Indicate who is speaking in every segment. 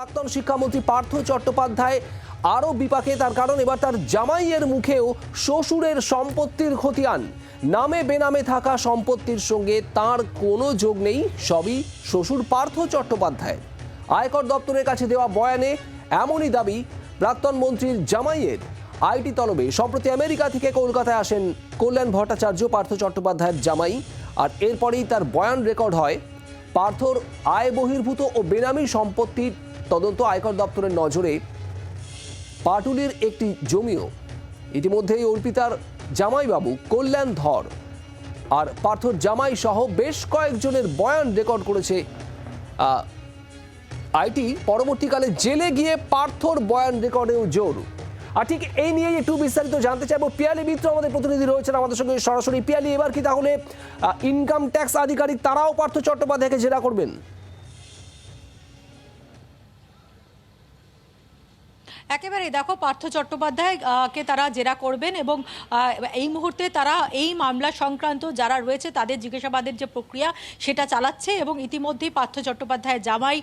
Speaker 1: প্রাক্তন শিক্ষামন্ত্রী পার্থ চট্টোপাধ্যায় আরও বিপাকে তার কারণ, এবার তার জামাইয়ের মুখেও শ্বশুরের সম্পত্তির খতিয়ান। নামে বেনামে থাকা সম্পত্তির সঙ্গে তার কোনো যোগ নেই, সবই শ্বশুর পার্থ চট্টোপাধ্যায় আয়কর দপ্তরের কাছে দেওয়া বয়ানে এমনই দাবি প্রাক্তন মন্ত্রীর জামাইয়ের। আইটি তলবে, সম্প্রতি আমেরিকা থেকে কলকাতায় আসেন কল্যাণ ভট্টাচার্য, পার্থ চট্টোপাধ্যায়ের জামাই। আর এরপরেই তার বয়ান রেকর্ড হয়, পার্থর আয় বহির্ভূত ও বেনামি সম্পত্তির তদন্ত আয়কর দপ্তরের নজরে পাটুলির একটি জমিও। ইতিমধ্যেই অর্পিতার জামাইবাবু কল্যাণ ধর আর পার্থর জামাই সহ বেশ কয়েকজনের বয়ান রেকর্ড করেছে আইটি পরবর্তীকালে জেলে গিয়ে পার্থর বয়ান রেকর্ডেও জোর। আর ঠিক এই নিয়েই একটু বিস্তারিত জানতে চাইব। পিয়ালি মিত্র আমাদের প্রতিনিধি রয়েছেন আমাদের সঙ্গে সরাসরি। পিয়ালি, এবার কি তাহলে ইনকাম ট্যাক্স আধিকারিক তারাও পার্থ চট্টোপাধ্যায়কে জেরা করবেন?
Speaker 2: একেবারে দেখো পার্থ চট্টোপাধ্যায় কে তারা জেরা করবেন এবং এই মুহূর্তে তারা এই মামলা সংক্রান্ত যারা রয়েছে তাদের জিজ্ঞাসাবাদের যে প্রক্রিয়া সেটা চালাচ্ছে এবং ইতিমধ্যেই পার্থ চট্টোপাধ্যায়ের জামাই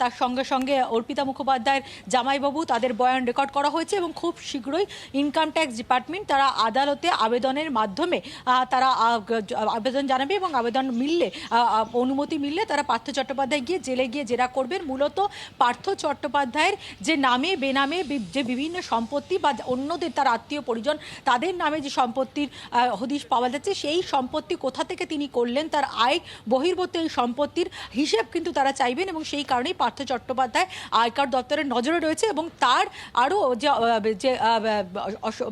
Speaker 2: তার সঙ্গে সঙ্গে অর্পিতা মুখোপাধ্যায়ের জামাইবাবু তাদের বয়ান রেকর্ড করা হয়েছে এবং খুব শীঘ্রই ইনকাম ট্যাক্স ডিপার্টমেন্ট তারা আদালতে আবেদনের মাধ্যমে তারা আবেদন জানাবে এবং আবেদন মিললে অনুমতি মিললে তারা পার্থ চট্টোপাধ্যায় গিয়ে জেলে গিয়ে জেরা করবেন। মূলত পার্থ চট্টোপাধ্যায়ের যে নামে, বেনামে যে বিভিন্ন সম্পত্তি বা অন্যদের তার আত্মীয় পরিজন তাদের নামে যে সম্পত্তির হদিশ পাওয়া যাচ্ছে সেই সম্পত্তি কোথা থেকে তিনি করলেন তার আয় বহির্ভূত এই সম্পত্তির হিসেব কিন্তু তারা চাইবেন এবং সেই কারণেই পার্থ চট্টোপাধ্যায় আয়কর দপ্তরের নজরে রয়েছে এবং তার আরও যে যে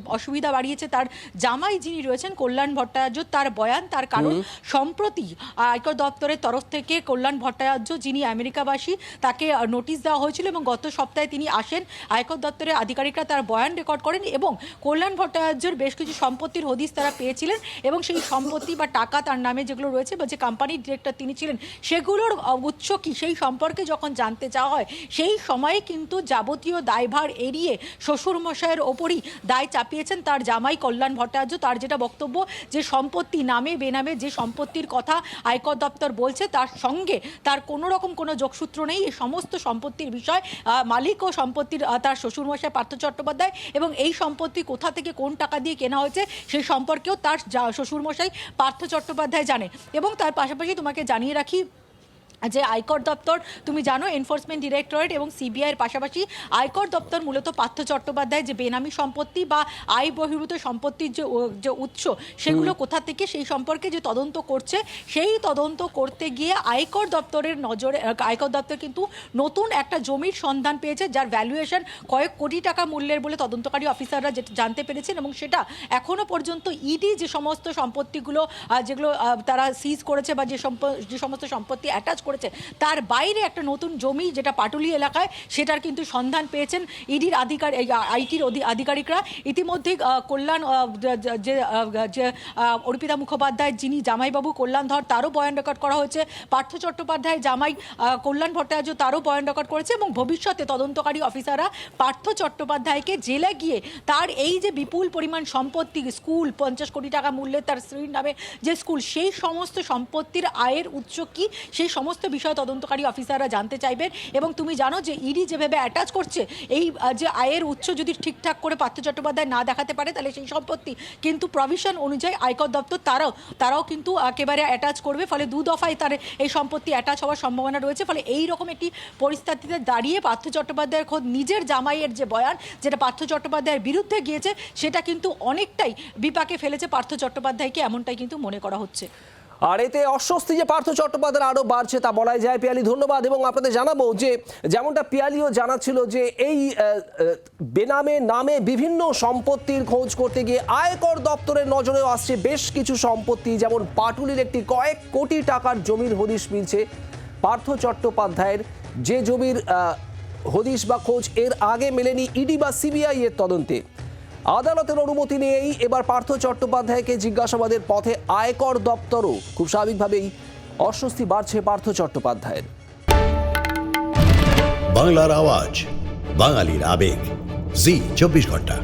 Speaker 2: অসুবিধা বাড়িয়েছে তার জামাই যিনি রয়েছেন কল্যাণ ভট্টাচার্য তার বয়ান তার কারণ সম্প্রতি আয়কর দপ্তরের তরফ থেকে কল্যাণ ভট্টাচার্য যিনি আমেরিকাবাসী তাকে নোটিশ দেওয়া হয়েছিল এবং গত সপ্তাহে তিনি আসেন আয়কর দপ্তরের আধিকারিকরা তার বয়ান রেকর্ড করেন এবং কল্যাণ ভট্টাচার্যের বেশ কিছু সম্পত্তির হদিস তারা পেয়েছিলেন এবং সেই সম্পত্তি বা টাকা তার নামে যেগুলো রয়েছে বা যে কোম্পানির ডিরেক্টর তিনি ছিলেন, সেগুলোর উৎস কি? সেই সম্পর্কে যখন জানতে চাওয়া হয়, সেই সময়ে কিন্তু যাবতীয় দায়ভার এড়িয়ে শ্বশুরমশাইয়ের ওপরই দায় চাপিয়েছেন তার জামাই কল্যাণ ভট্টাচার্য। তার যেটা বক্তব্য, যে সম্পত্তি নামে বেনামে যে সম্পত্তির কথা আয়কর দপ্তর বলছে, তার সঙ্গে তার কোনো রকম কোনো যোগসূত্র নেই। এই সমস্ত সম্পত্তির বিষয় মালিক ও সম্পত্তির তার শ্বশুরমশাই পার্থ চট্টোপাধ্যায় এবং এই সম্পত্তি কোথা থেকে কোন টাকা দিয়ে কেনা হয়েছে সেই সম্পর্কেও তার শ্বশুরমশাই পার্থ চট্টোপাধ্যায় জানে। এবং তার পাশাপাশি তোমাকে জানিয়ে রাখি যে আয়কর দপ্তর তুমি জানো এনফোর্সমেন্ট ডিরেক্টরেট এবং সিবিআইয়ের পাশাপাশি আয়কর দপ্তর মূলত পার্থ চট্টোপাধ্যায় যে বেনামি সম্পত্তি বা আয় বহির্ভূত সম্পত্তির যে যে উৎস সেগুলো কোথা থেকে সেই সম্পর্কে যে তদন্ত করছে সেই তদন্ত করতে গিয়ে আয়কর দপ্তরের নজরে আয়কর দপ্তর কিন্তু নতুন একটা জমির সন্ধান পেয়েছে যার ভ্যালুয়েশন কয়েক কোটি টাকা মূল্যের বলে তদন্তকারী অফিসাররা যেটা জানতে পেরেছেন এবং সেটা এখনও পর্যন্ত ইডি যে সমস্ত সম্পত্তিগুলো যেগুলো তারা সিজ করেছে বা যে সম্প- যে সমস্ত সম্পত্তি অ্যাটাচ করেছে। তার বাইরে একটা নতুন জমি যেটা পাটুলি এলাকায়, সেটার কিন্তু সন্ধান পেয়েছেন ইডির আধিকার আইটির আধিকারিকরা। ইতিমধ্যে কল্যাণ যে- অর্পিতা মুখোপাধ্যায়, যিনি জামাইবাবু কল্যাণ ধর, তারও বয়ান রেকর্ড করা হয়েছে। পার্থ চট্টোপাধ্যায়, জামাই কল্যাণ ভট্টাচার্য, তারও বয়ান রেকর্ড করেছে এবং ভবিষ্যতে তদন্তকারী অফিসাররা পার্থ চট্টোপাধ্যায়কে জেলে গিয়ে তার এই যে বিপুল পরিমাণ সম্পত্তি, স্কুল, পঞ্চাশ কোটি টাকা মূল্যের তার স্ত্রীর নামে যে স্কুল, সেই সমস্ত সম্পত্তির আয়ের উৎস কি? সেই সমস্ত বিষয় তদন্তকারী অফিসাররা জানতে চাইবেন এবং তুমি জানো যে ইডি যেভাবে অ্যাটাচ করছে, এই যে আয়ের উৎস যদি ঠিকঠাক করে পার্থ চট্টোপাধ্যায় না দেখাতে পারে, তাহলে সেই সম্পত্তি কিন্তু প্রভিশন অনুযায়ী আয়কর দপ্তর তারাও তারাও কিন্তু একেবারে অ্যাটাচ করবে। ফলে দু দফায় তার এই সম্পত্তি অ্যাটাচ হওয়ার সম্ভাবনা রয়েছে। ফলে এই রকম একটি পরিস্থিতিতে দাঁড়িয়ে পার্থ চট্টোপাধ্যায়ের খোদ নিজের জামাইয়ের যে বয়ান, যেটা পার্থ চট্টোপাধ্যায়ের বিরুদ্ধে গিয়েছে, সেটা কিন্তু অনেকটাই বিপাকে ফেলেছে পার্থ চট্টোপাধ্যায়কে, এমনটাই কিন্তু মনে করা হচ্ছে।
Speaker 1: আর এতে অস্বস্তি যে পার্থ চট্টোপাধ্যায় আরও বাড়ছে তা বলাই যায়। পিয়ালি, ধন্যবাদ। এবং আপনাদের জানাব যে, যেমনটা পিয়ালিও জানাচ্ছিল যে, এই বেনামে নামে বিভিন্ন সম্পত্তির খোঁজ করতে গিয়ে আয়কর দপ্তরের নজরেও আসছে বেশ কিছু সম্পত্তি, যেমন পাটুলির একটি কয়েক কোটি টাকার জমির হদিশ মিলছে পার্থ চট্টোপাধ্যায়ের। যে জমির হদিশ বা খোঁজ এর আগে মেলেনি ইডি বা সিবিআই এর তদন্তে। আদালতের অনুমতি নিয়েই এবার পার্থ চট্টোপাধ্যায়কে জিজ্ঞাসাবাদের পথে আয়কর দপ্তরও খুব স্বাভাবিকভাবেই অস্বস্তি বাড়ছে পার্থ চট্টোপাধ্যায়ের।
Speaker 3: বাংলার আওয়াজ, বাঙালির আবেগ, জি, চব্বিশ ঘণ্টা।